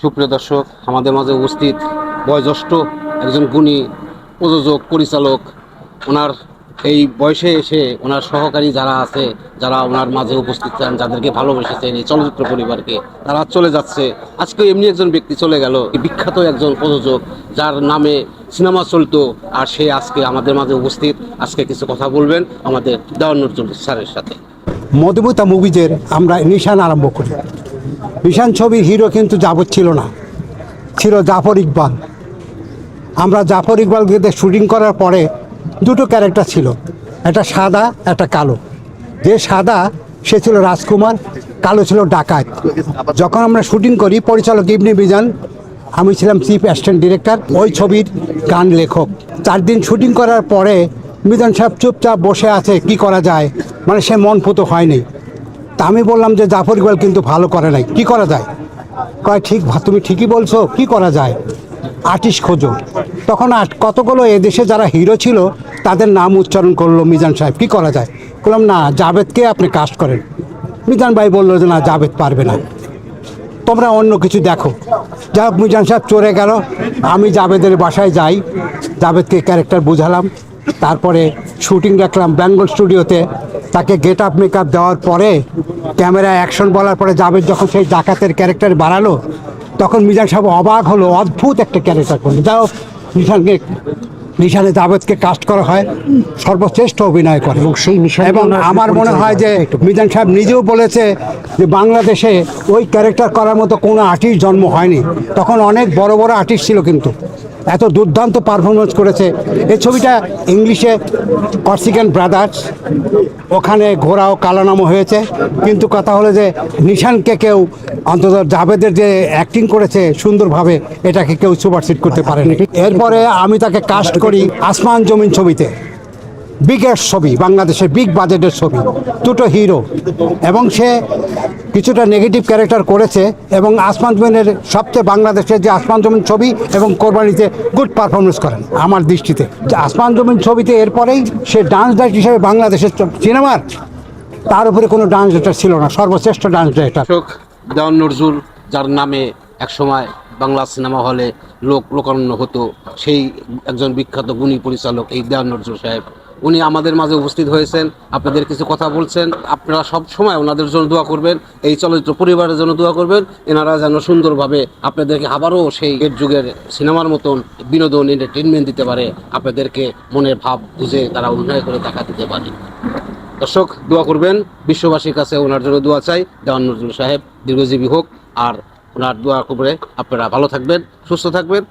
সুপ্রিয় দর্শক, আমাদের মাঝে উপস্থিত বয়োজ্যেষ্ঠ একজন গুণী প্রযোজক, পরিচালক। ওনার এই বয়সে এসে ওনার সহকারী যারা আছে, যারা ওনার মাঝে উপস্থিত চান যাদেরকে ভালোবেসেছেন এই চলচ্চিত্র পরিবারকে, তারা চলে যাচ্ছে। আজকে এমনি একজন ব্যক্তি চলে গেল বিখ্যাত একজন প্রযোজক, যার নামে সিনেমা চলতো, আর সে আজকে আমাদের মাঝে উপস্থিত। আজকে কিছু কথা বলবেন আমাদের দেওয়ান নজরুল স্যারের সাথে। মধুমিতা মুভিজের আমরা নিশান আরম্ভ করি। নিশান ছবির হিরো কিন্তু জাভর ছিল না। ছিল জাফর ইকবাল। আমরা জাফর ইকবালকে শুটিং করার পরে দুটো ক্যারেক্টার ছিল। একটা সাদা, একটা কালো। যে সাদা, সে ছিল রাজকুমার, কালো ছিল ডাকাত। যখন আমরা শুটিং করি, পরিচালক ইবনে বিজান আমি ছিলাম চিফ অ্যাসিস্ট্যান্ট ডিরেক্টর ওই ছবির গান লেখক। চার দিন শুটিং করার পরে মিজান সাহেব চুপচাপ বসে আছে, কি করা যায়? মানে সে মন পুতো হয়নি। তা আমি বললাম যে জাফর ইকবাল কিন্তু ভালো করে নাই। কি করা যায়? কয়, ঠিক, তুমি ঠিকই বলছো, কি করা যায়? আর্টিস্ট খোঁজো। তখন আট- কতগুলো এদেশে যারা হিরো ছিল, তাদের নাম উচ্চারণ করল মিজান সাহেব। কি করা যায়? বললাম, না, জাভেদকে আপনি কাস্ট করেন। মিজান ভাই বলল যে, না, জাভেদ পারবে না। তোমরা অন্য কিছু দেখো। যা মিজান সাহেব চলে গেল। আমি জাভেদের বাসায় যাই। জাভেদকে ক্যারেক্টার বুঝালাম। তারপরে শুটিং রাখলাম বেঙ্গল স্টুডিওতে তাকে গেট আপ মেকআপ দেওয়ার পরে ক্যামেরা অ্যাকশন বলার পরে জাভেদ যখন সেই ডাকাতের ক্যারেক্টার বাড়ালো তখন মিজান সাহেব অবাক হলো অদ্ভুত একটা ক্যারেক্টার করল। যা হোক নিশানকে নিশানে জাভেদকে কাস্ট করা হয় সর্বশ্রেষ্ঠ অভিনয় করে। এবং সেই নিশানকে এবং আমার মনে হয় যে মিজান সাহেব নিজেও বলেছে যে বাংলাদেশে ওই ক্যারেক্টার করার মতো কোনো আর্টিস্ট জন্ম হয়নি। তখন অনেক বড় বড় আর্টিস্ট ছিল কিন্তু। এত দুর্দান্ত পারফরমেন্স করেছে। এই ছবিটা ইংলিশে কর্সিকান ব্রাদার্স ওখানে ঘোরাও কালানামো হয়েছে। কিন্তু কথা হলো যে নিশানকে কেউ অন্তত জাভেদের যে অ্যাক্টিং করেছে সুন্দরভাবে, এটাকে কেউ সুপারসিট করতে পারেনি। এরপরে আমি তাকে কাস্ট করি আসমান জমিন ছবিতে। বিগেস্ট ছবি, বাংলাদেশের বিগ বাজেটের ছবি, দুটো হিরো। এবং সে কিছুটা নেগেটিভ ক্যারেক্টার করেছে এবং আসমান জমিনের সবচেয়ে বাংলাদেশের যে আসমান জমিন ছবি এবং কোরবানিতে গুড পারফরমেন্স করেন, আমার দৃষ্টিতে। আসমান জমিন ছবিতে এরপরেই সে ডান্স ডাইট হিসেবে বাংলাদেশের সিনেমার তার উপরে কোনো ডান্স ডাইরেক্টর ছিল না, সর্বশ্রেষ্ঠ ডান্স ডাইরেক্টর দেওয়ান নজরুল, যার নামে একসময় বাংলা সিনেমা হলে লোক লোকারণ্য হতো, সেই একজন বিখ্যাত গুণী পরিচালক এই দেওয়ান নজরুল সাহেব। উনি আমাদের মাঝে উপস্থিত হয়েছেন, আপনাদের কিছু কথা বলছেন। আপনারা সব সময় ওনাদের জন্য দোয়া করবেন, এই চলচ্চিত্র পরিবারের জন্য দোয়া করবেন, এনারা যেন সুন্দরভাবে আপনাদেরকে আবারও সেই এর যুগের সিনেমার মতন বিনোদন এন্টারটেনমেন্ট দিতে পারে, আপনাদেরকে মনের ভাব বুঝে তারা অভিনয় করে দেখা দিতে পারে। দর্শক, দোয়া করবেন, বিশ্ববাসীর কাছে ওনার জন্য দোয়া চাই, দেওয়ান নজরুল সাহেব দীর্ঘজীবী হোক, আর ওনার দোয়া করে আপনারা ভালো থাকবেন, সুস্থ থাকবেন।